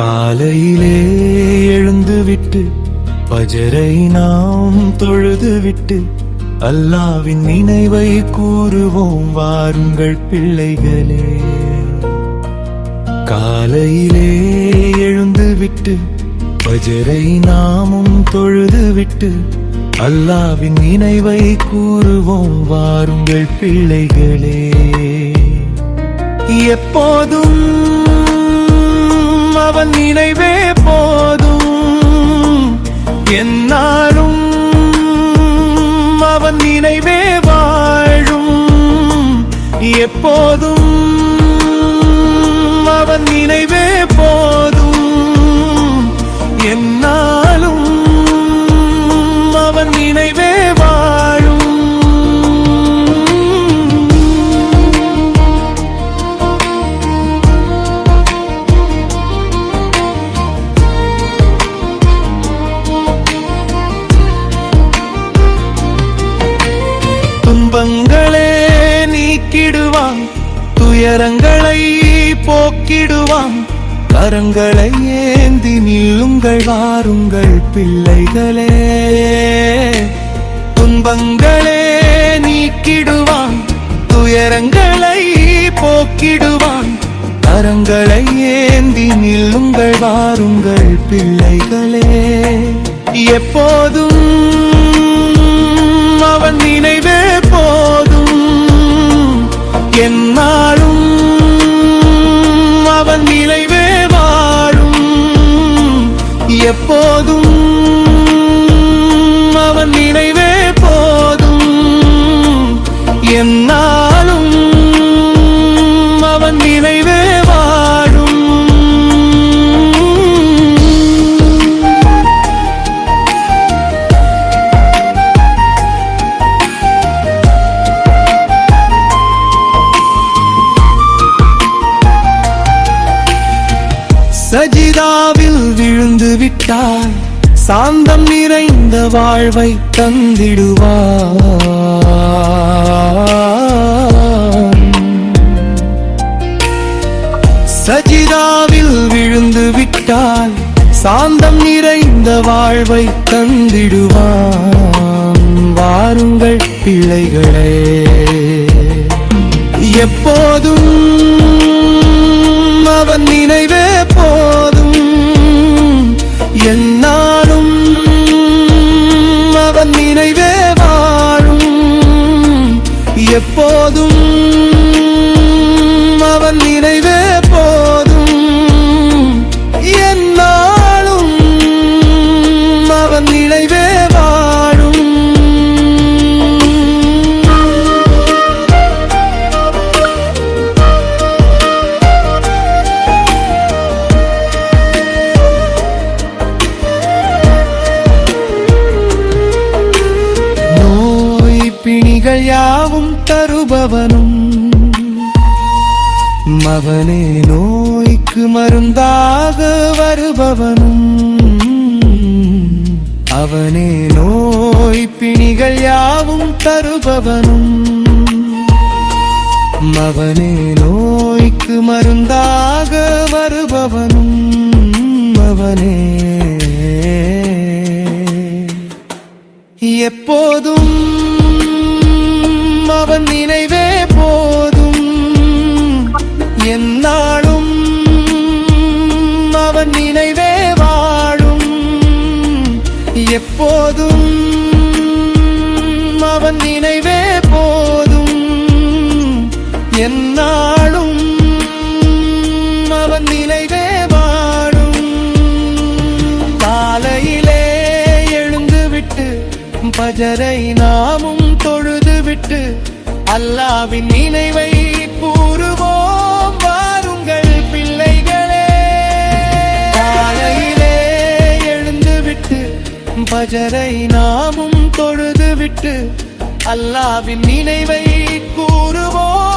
காலையிலே எழுந்துவிட்டு பஜரை நாம் தொழுதுவிட்டு அல்லாவின் நினைவை கூறுவோம் வாருங்கள் பிள்ளைகளே. காலையிலே எழுந்துவிட்டு பஜரை நாமும் தொழுதுவிட்டு அல்லாவின் நினைவை கூறுவோம் வாருங்கள் பிள்ளைகளே. எப்போதும் அவன் நினைவே போதும். என்னாலும் அவன் நினைவே வாழும். எப்போதும் அவன் நினைவே துயரங்களை போக்கிடுவான். கரங்களை ஏந்தி நில்லுங்கள் வாருங்கள் பிள்ளைகளே. துன்பங்களே நீக்கிடுவான். துயரங்களை போக்கிடுவான். கரங்களை ஏந்தி நில்லுங்கள் வாருங்கள் பிள்ளைகளே. எப்போதும் அவன் நினைவு நாளும் அவன் நினைவே வாழும். எப்போதும் அவன் நினைவே சஜிதாவில் விழுந்து விட்டாய். சாந்தம் நிறைந்த வாழ்வை தந்திடுவார் சஜிதாவில் விழுந்து விட்டால் சாந்தம் நிறைந்த வாழ்வை தந்திடுவான் வாருங்கள் பிள்ளைகளே. எப்போதும் அவன் எப்போதும் நன்மைகள் யாவும் தருபவனும். மவனே நோய்க்கு மருந்தாக வருபவனும். அவனே நோய் பிணிகள் யாவும் தருபவனும். மவனே நோய்க்கு மருந்தாக வருபவனும். அவனே. எப்போது என்னாலும் அவன் நினைவே வாடும். காலையிலே எழுந்து விட்டு பஜரை நாமும் தொழுது விட்டு அல்லாவின் நினைவை கூறுவோம். வாருங்கள் பிள்ளைகளே. காலையிலே எழுந்து விட்டு பஜரை நாமும் தொழுது விட்டு அல்லாவின் நினைவை கூறுவோம்.